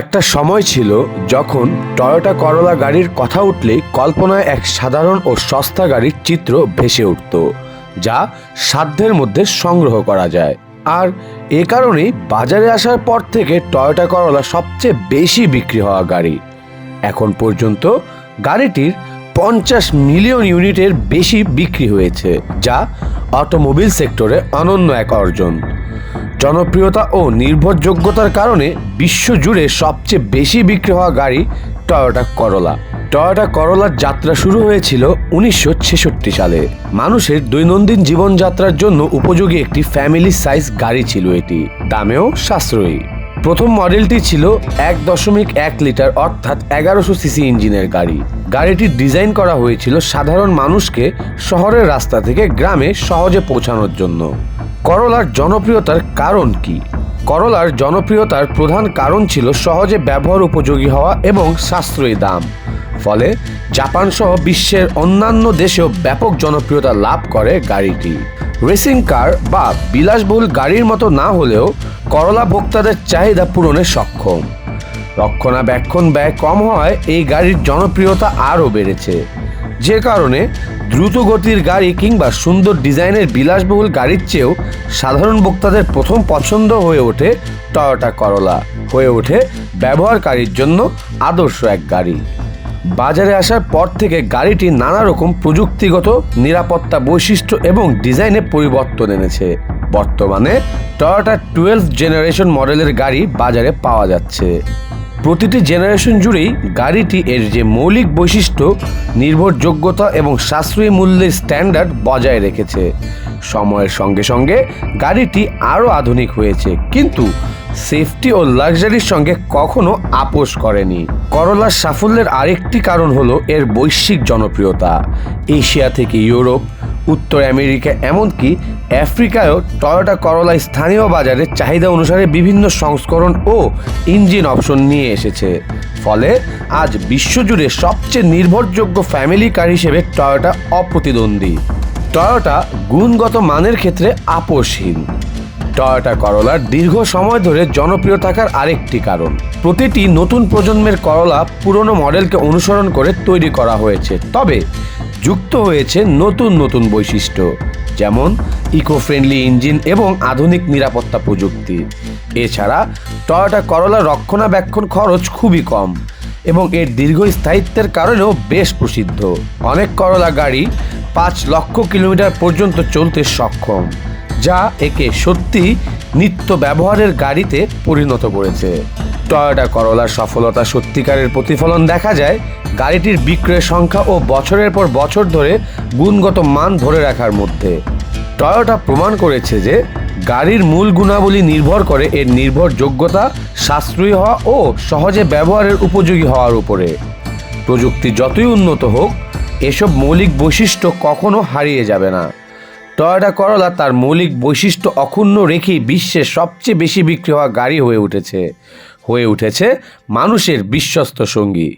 একটা সময় ছিল যখন টয়োটা করলা গাড়ির কথা উঠলেই কল্পনায় এক সাধারণ ও সস্তা গাড়ির চিত্র ভেসে উঠত, যা সাধ্যের মধ্যে সংগ্রহ করা যায়। আর এ কারণেই বাজারে আসার পর থেকে টয়োটা করলা সবচেয়ে বেশি বিক্রি হওয়া গাড়ি। এখন পর্যন্ত গাড়িটির পঞ্চাশ মিলিয়ন ইউনিটের বেশি বিক্রি হয়েছে, যা অটোমোবিল সেক্টরে অনন্য এক অর্জন। জনপ্রিয়তা ও নির্ভরযোগ্যতার কারণে বিশ্বজুড়ে সবচেয়ে বেশি বিক্রি হওয়া গাড়ি টয়োটা করলা। টয়োটা করলার যাত্রা শুরু হয়েছিল উনিশশো ছেষট্টি সালে। মানুষের দৈনন্দিন জীবনযাত্রার জন্য উপযোগী একটি ফ্যামিলি সাইজ গাড়ি ছিল এটি। দামেও সাশ্রয়ী। প্রথম মডেলটি ছিল এক দশমিক এক লিটার, অর্থাৎ এগারোশো সিসি ইঞ্জিনের গাড়ি। গাড়িটির ডিজাইন করা হয়েছিল সাধারণ মানুষকে শহরের রাস্তা থেকে গ্রামে সহজে পৌঁছানোর জন্য। করলার জনপ্রিয়তার কারণ কি? করলার জনপ্রিয়তার প্রধান কারণ ছিল সহজে ব্যবহার উপযোগী হওয়া এবং সাশ্রয়ী দাম। ফলে জাপান সহ বিশ্বের অন্যান্য দেশেও ব্যাপক জনপ্রিয়তা লাভ করে গাড়িটি। রেসিং কার বা বিলাসবহুল গাড়ির মতো না হলেও করলা ভোক্তাদের চাহিদা পূরণে সক্ষম। রক্ষণাবেক্ষণ ব্যয় কম হওয়ায় এই গাড়ির জনপ্রিয়তা আরও বেড়েছে। যে কারণে দ্রুত গতির গাড়ি কিংবা সুন্দর ডিজাইনের বিলাসবহুল গাড়ির চেয়েও সাধারণ ভোক্তাদের প্রথম পছন্দ হয়ে ওঠে টয়োটা করলা। হয়ে ওঠে ব্যবহারকারীর জন্য আদর্শ এক গাড়ি। বাজারে আসার পর থেকে গাড়িটি নানা রকম প্রযুক্তিগত নিরাপত্তা বৈশিষ্ট্য এবং ডিজাইনে পরিবর্তন এনেছে। বর্তমানে টয়োটা টুয়েলভ জেনারেশন মডেলের গাড়ি বাজারে পাওয়া যাচ্ছে। প্রতিটি জেনারেশন জুড়েই গাড়িটি এর যে মৌলিক বৈশিষ্ট্য, নির্ভরযোগ্যতা এবং সাশ্রয়ী মূল্যের স্ট্যান্ডার্ড বজায় রেখেছে। সময়ের সঙ্গে সঙ্গে গাড়িটি আরও আধুনিক হয়েছে। কিন্তু সেফটি ও লাক্সারির সঙ্গে কখনো আপোষ করেনি। করলার সাফল্যের আরেকটি কারণ হলো এর বৈশ্বিক জনপ্রিয়তা। এশিয়া থেকে ইউরোপ, উত্তর আমেরিকা, এমনকি আফ্রিকায়ও টয়োটা করলা স্থানীয় বাজারে চাহিদা অনুসারে বিভিন্ন সংস্করণ ও ইঞ্জিন অপশন নিয়ে এসেছে। ফলে আজ বিশ্বজুড়ে সবচেয়ে নির্ভরযোগ্য ফ্যামিলি কার হিসেবে টয়োটা অপ্রতিদ্বন্দ্বী। টয়োটা গুণগত মানের ক্ষেত্রে আপোষহীন। টয়োটা করলার দীর্ঘ সময় ধরে জনপ্রিয় থাকার আরেকটি কারণ। প্রতিটি নতুন প্রজন্মের করলা পুরনো মডেলকে অনুসরণ করে তৈরি করা হয়েছে। তবে যুক্ত হয়েছে নতুন নতুন বৈশিষ্ট্য, যেমন ইকো ফ্রেন্ডলি ইঞ্জিন এবং আধুনিক নিরাপত্তা প্রযুক্তি। এছাড়া টয়োটা করলা রক্ষণাবেক্ষণ খরচ খুবই কম এবং এর দীর্ঘস্থায়িত্বের কারণেও বেশ প্রসিদ্ধ। অনেক করলা গাড়ি পাঁচ লক্ষ কিলোমিটার পর্যন্ত চলতে সক্ষম। যা একে সত্যি নিত্য ব্যবহারের গাড়িতে পরিণত করেছে। টয়োটা করলার সফলতা সত্যিকারের প্রতিফলন দেখা যায় গাড়িটির বিক্রয়ের সংখ্যা ও বছরের পর বছর ধরে গুণগত মান ধরে রাখার মধ্যে। টয়োটা প্রমাণ করেছে যে গাড়ির মূল গুণাবলী নির্ভর করে এর নির্ভরযোগ্যতা, সাশ্রয়ী হওয়া ও সহজে ব্যবহারের উপযোগী হওয়ার উপরে। প্রযুক্তি যতই উন্নত হোক, এসব মৌলিক বৈশিষ্ট্য কখনো হারিয়ে যাবে না। টয়োটা করলা তার মৌলিক বৈশিষ্ট্য অক্ষুণ্ণ রেখেই বিশ্বের সবচেয়ে বেশি বিক্রি হওয়া গাড়ি হয়ে উঠেছে। হয়ে উঠেছে মানুষের বিশ্বস্ত সঙ্গী।